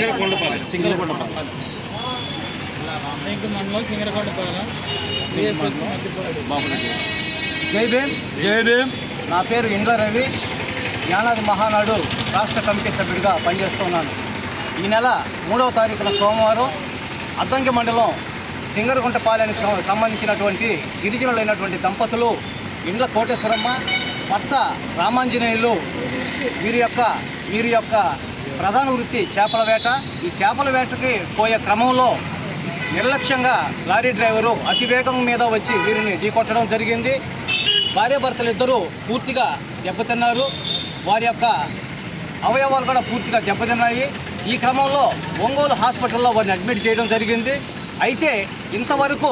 సింగరకొండపాలెం. సింగరకొండపాలెం. ఇంక మండలం సింగరకొండపాలెం. జై భీమ్. జై భీమ్. నా పేరు ఇండ్ల రవి. జ్ఞానాది మహానాడు రాష్ట్ర కమిటీ సభ్యుడిగా పనిచేస్తున్నాను ఈ నెల మూడవ తారీఖున సోమవారం అద్దంకి మండలం సింగరగుంటపాలెనికి సంబంధించినటువంటి గిరిజనులైనటువంటి దంపతులు ఇండ్ల కోటేశ్వరమ్మ భర్త రామాంజనేయులు వీరి యొక్క వీరి యొక్క ప్రధాన వృత్తి చేపల వేట. ఈ చేపల వేటకి పోయే క్రమంలో నిర్లక్ష్యంగా లారీ డ్రైవరు అతివేగం మీద వచ్చి వీరిని ఢీకొట్టడం జరిగింది. భార్యాభర్తలు ఇద్దరూ పూర్తిగా దెబ్బతిన్నారు. వారి యొక్క అవయవాలు కూడా పూర్తిగా దెబ్బతిన్నాయి. ఈ క్రమంలో ఒంగోలు హాస్పిటల్లో వారిని అడ్మిట్ చేయడం జరిగింది. అయితే ఇంతవరకు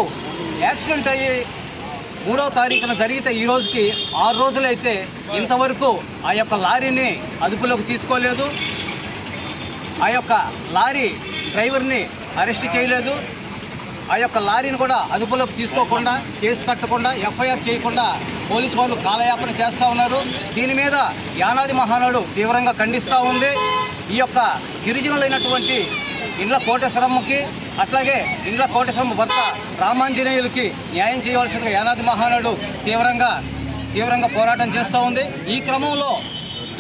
యాక్సిడెంట్ అయ్యి మూడవ తారీఖున జరిగితే ఈ రోజుకి ఆరు రోజులైతే ఇంతవరకు ఆ యొక్క లారీని అదుపులోకి తీసుకోలేదు. ఆ యొక్క లారీ డ్రైవర్ని అరెస్ట్ చేయలేదు. ఆ యొక్క లారీని కూడా అదుపులోకి తీసుకోకుండా కేసు కట్టకుండా ఎఫ్ఐఆర్ చేయకుండా పోలీసు వాళ్ళు కాలయాపన చేస్తూ ఉన్నారు. దీని మీద యానాది మహానాడు తీవ్రంగా ఖండిస్తూ ఉంది. ఈ యొక్క గిరిజనులైనటువంటి ఇండ్ల కోటేశ్వరమ్మకి అట్లాగే ఇండ్ల కోటేశ్వరమ్మ భర్త రామాంజనేయులకి న్యాయం చేయవలసిందిగా యానాది మహానాడు తీవ్రంగా తీవ్రంగా పోరాటం చేస్తూ ఉంది. ఈ క్రమంలో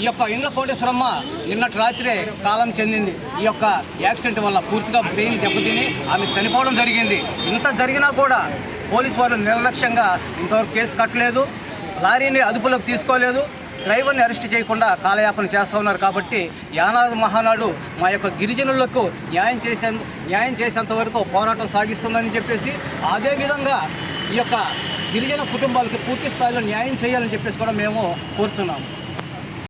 ఈ యొక్క ఇండ్ల కోటేశ్వరమ్మ నిన్నటి రాత్రే కాలం చెందింది. ఈ యొక్క యాక్సిడెంట్ వల్ల పూర్తిగా బ్రెయిన్ దెబ్బతిని ఆమె చనిపోవడం జరిగింది. ఇంత జరిగినా కూడా పోలీసు వారు నిర్లక్ష్యంగా ఇంతవరకు కేసు కట్టలేదు. లారీని అదుపులోకి తీసుకోలేదు. డ్రైవర్ని అరెస్ట్ చేయకుండా కాలయాపన చేస్తూ ఉన్నారు కాబట్టి యానాది మహానాడు మా యొక్క గిరిజనులకు న్యాయం చేసే న్యాయం చేసేంత వరకు పోరాటం సాగిస్తుందని చెప్పేసి అదేవిధంగా ఈ యొక్క గిరిజన కుటుంబాలకు పూర్తి స్థాయిలో న్యాయం చేయాలని చెప్పేసి కూడా మేము కోరుతున్నాము.